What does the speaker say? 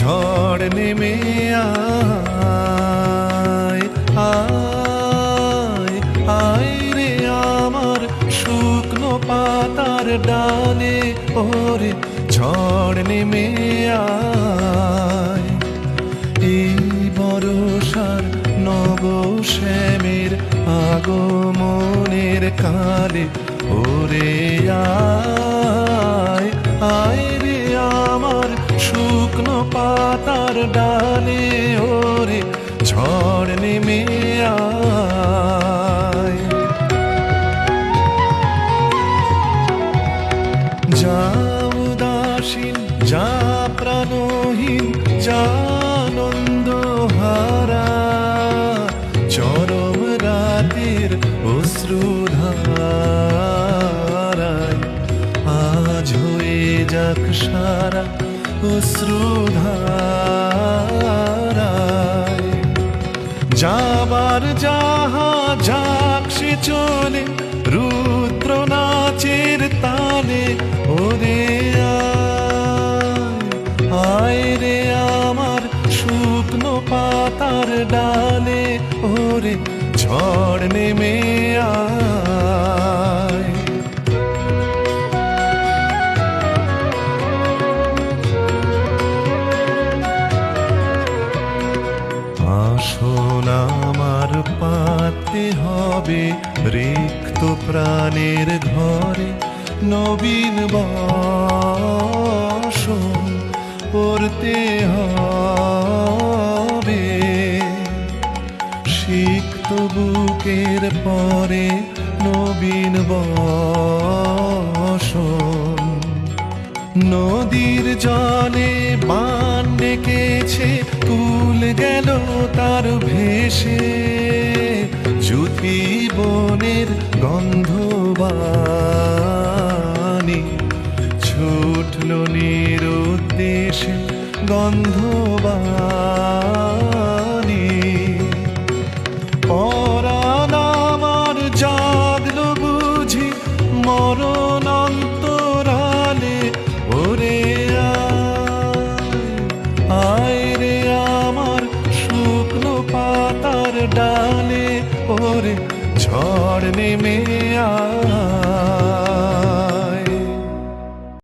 ঝড় নেমে আয় রে আমার শুকনো পাতার ডালে, ওরে ঝড় নেমে এই আগমনের কালে, ওরে আয় আয় রে পাতার ডালে ওরে ঝড় নেমে আয়। যা উদাসীন যা প্রাণহীন, যা আনন্দ হারা চরম রাতের অশ্রুধারায় আজ হয়ে যাক সারা অশ্রুধারায় যাবার যাহা যাক সে চলে রুদ্র নাচের তালে, ওরে আয় রে আমার শুকনো পাতার ডালে, ওরে ঝড় নেমে আয়। পাতে হবে রিক্ত প্রাণের ঘরে নবীন বসন পড়তে হবে। সিক্ত বুকের পরে নবীন বসন। নদীর জলে বান ডেকেছে, কুল গেল তার গন্ধবাণী ছুটল নিরুদ্দেশে গন্ধবাণী। পরাণ আমার জাগলো বুঝি মরণ অন্তরালে ওরে আয় রে আমার শুকনো পাতার ডালে, ওরে ঝড় নেমে আ